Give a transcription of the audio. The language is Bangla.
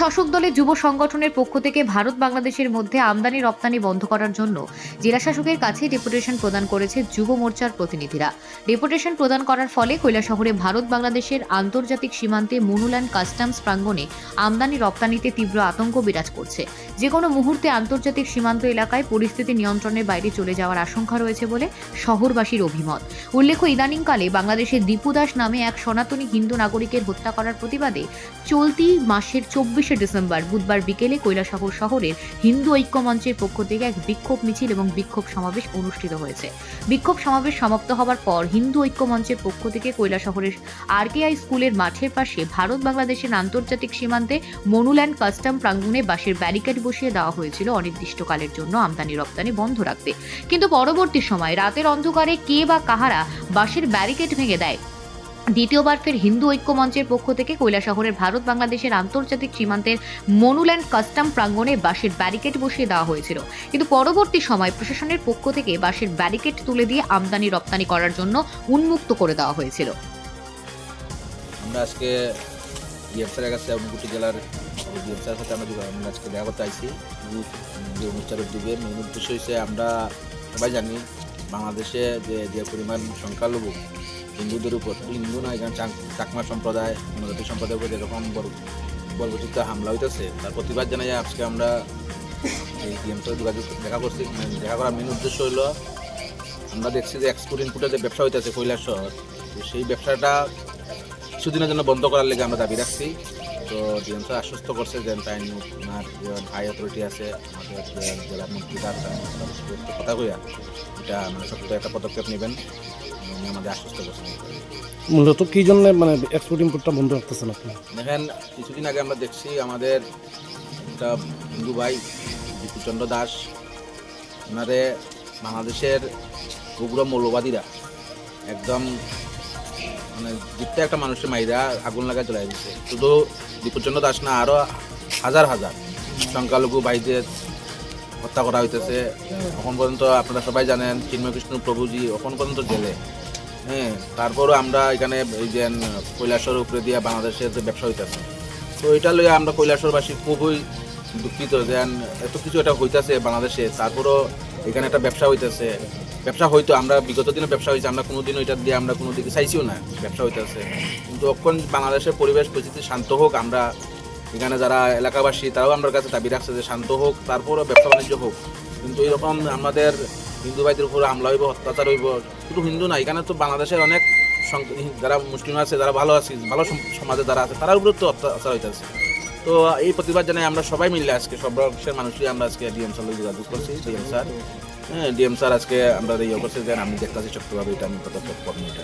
শাসক দলের যুব সংগঠনের পক্ষ থেকে ভারত বাংলাদেশের মধ্যে আমদানি রপ্তানি বন্ধ করার জন্য জেলা শাসকের কাছে ডেপুটেশন প্রদান করেছে যুব মোর্চার প্রতিনিধিরা। ডেপুটেশন প্রদান করার ফলে কৈলাসহরে ভারত বাংলাদেশের আন্তর্জাতিক সীমান্তে মনুল্যান্ড কাস্টমস প্রাঙ্গণে আমদানি রপ্তানিতে তীব্র আতঙ্ক বিরাজ করছে। যে কোনো মুহূর্তে আন্তর্জাতিক সীমান্ত এলাকায় পরিস্থিতি নিয়ন্ত্রণের বাইরে চলে যাওয়ার আশঙ্কা রয়েছে বলে শহরবাসীর অভিমত। উল্লেখ্য, ইদানিংকালে বাংলাদেশের দীপু দাস নামে এক সনাতনী হিন্দু নাগরিকের হত্যা করার প্রতিবাদে চলতি মাসের চব্বিশে ডিসেম্বর, বুধবার বিকেলে কৈলাসহর শহরের হিন্দু ঐক্য মঞ্চের পক্ষ থেকে এক বিক্ষোভ মিছিল এবং বিক্ষোভ সমাবেশ অনুষ্ঠিত হয়েছে। বিক্ষোভ সমাবেশ সমাপ্ত হওয়ার পর হিন্দু ঐক্য মঞ্চের পক্ষ থেকে কৈলাসহরের আরকেআই স্কুলের মাঠের পাশে ভারত বাংলাদেশের আন্তর্জাতিক সীমান্তে মনুল্যান্ড কাস্টম প্রাঙ্গণে বাসের ব্যারিকেড বসিয়ে দেওয়া হয়েছিল অনির্দিষ্টকালের জন্য আমদানি রপ্তানি বন্ধ রাখতে। কিন্তু পরবর্তী সময় রাতের অন্ধকারে কে বা কাহারা বাসের ব্যারিকেড ভেঙে দেয় দ্বিতীয়বার ফের হিন্দু ঐক্য মঞ্চের পক্ষ থেকে কৈলাসহরের ভারত বাংলাদেশের আন্তর্জাতিক সীমান্তের মনুল্যান্ড কাস্টম প্রাঙ্গণে বাসের ব্যারিকেড বসিয়ে দেওয়া হয়েছিল। কিন্তু পরবর্তী সময় প্রশাসনের পক্ষ থেকে বাসের ব্যারিকেড তুলে দিয়ে আমদানি রপ্তানি করার জন্য উন্মুক্ত করে দেওয়া হয়েছিল। আমরা আজকে কাছে অনুগুটি জেলার সাথে আমরা আজকে দেখা করতে যে অনুষ্ঠানের উদ্দেশ্য আমরা সবাই জানি বাংলাদেশে যে যে পরিমাণ সংখ্যালঘু হিন্দুদের উপর, হিন্দু না এখানে চাক- চাকমা সম্প্রদায় জনজাতি সম্প্রদায়ের উপর যেরকম বর- বর্বচিত হামলা হইতেছে, তার প্রতিবাদ জানাই আজকে আমরা এই স্যারের যোগাযোগ দেখা করছি। মানে দেখা করার মেন উদ্দেশ্য হলো আমরা দেখছি যে এক্সপোর্ট ইনপুটের যে ব্যবসা হইতেছে কৈলাস শহর তো সেই ব্যবসাটা কিছুদিনের জন্য বন্ধ করার লেগে আমরা দাবি রাখছি। তো ডিএম স্যার আশ্বস্ত করছে যে তাই ওনার হাই অথরিটি আছে আমাদের জেলা মন্ত্রী তার কথা কইয়া এটা মানে সত্য একটা পদক্ষেপ নেবেন। উনি আমাদের আশ্বস্ত করছেন। মূলত কি জন্য মানে এক্সপোর্ট ইম্পোর্টটা বন্ধ রাখতেছেন আপনি? দেখেন কিছুদিন আগে আমরা দেখছি আমাদের একটা হিন্দু ভাই বিপুচন্দ্র দাস ওনারে বাংলাদেশের উগ্র মৌলবাদীরা একদম মানে জিততে একটা মানুষের মাইরা আগুন লাগা চলে দিচ্ছে শুধু বিপুচন্দ্র দাস না আরও হাজার হাজার সংখ্যালঘু ভাইদের হত্যা করা হইতেছে। এখন পর্যন্ত আপনারা সবাই জানেন চিন্ময় কৃষ্ণ প্রভুজি এখন পর্যন্ত জেলে। হ্যাঁ তারপরও আমরা এখানে এই যে কৈলাসর উপরে দিয়ে বাংলাদেশের যে ব্যবসা হইতেছে। তো এটা লইয়া আমরা কৈলাসরবাসী খুবই দুঃখিত যে এত কিছু এটা হইতেছে বাংলাদেশে। তারপরও এখানে একটা ব্যবসা হইতেছে। ব্যবসা হয়তো আমরা, বিগত দিনে ব্যবসা হয়েছে, আমরা কোনোদিনও এটা দিয়ে আমরা কোনো দিকে চাইছিও না, ব্যবসা হইতেছে কিন্তু এখন বাংলাদেশের পরিবেশ পরিস্থিতি শান্ত হোক, আমরা এখানে যারা এলাকাবাসী, তারাও আমার কাছে দাবি রাখছে যে শান্ত হোক, তারপরও ব্যবসা বাণিজ্য হোক। কিন্তু এরকম আমাদের হিন্দু ভাইদের উপরে হামলা হইব, অত্যাচার হইব, শুধু হিন্দু না, এখানে তো বাংলাদেশের অনেক যারা মুসলিম আছে, যারা ভালো আছে, ভালো সম- সমাজে যারা আছে, তারার উপরে তো অত্যাচার হইতেছে তো এই প্রতিবাদ জানাই আমরা সবাই মিলে আজকে, সব মানুষই আমরা আজকে ডিএম স্যার যোগাযোগ করছি ডিএম স্যার হ্যাঁ ডিএম স্যার আজকে আমরা ইয়ে করছি আমি দেখতেছি চক্রভাবে এটা আমি পদক্ষেপ করব এটা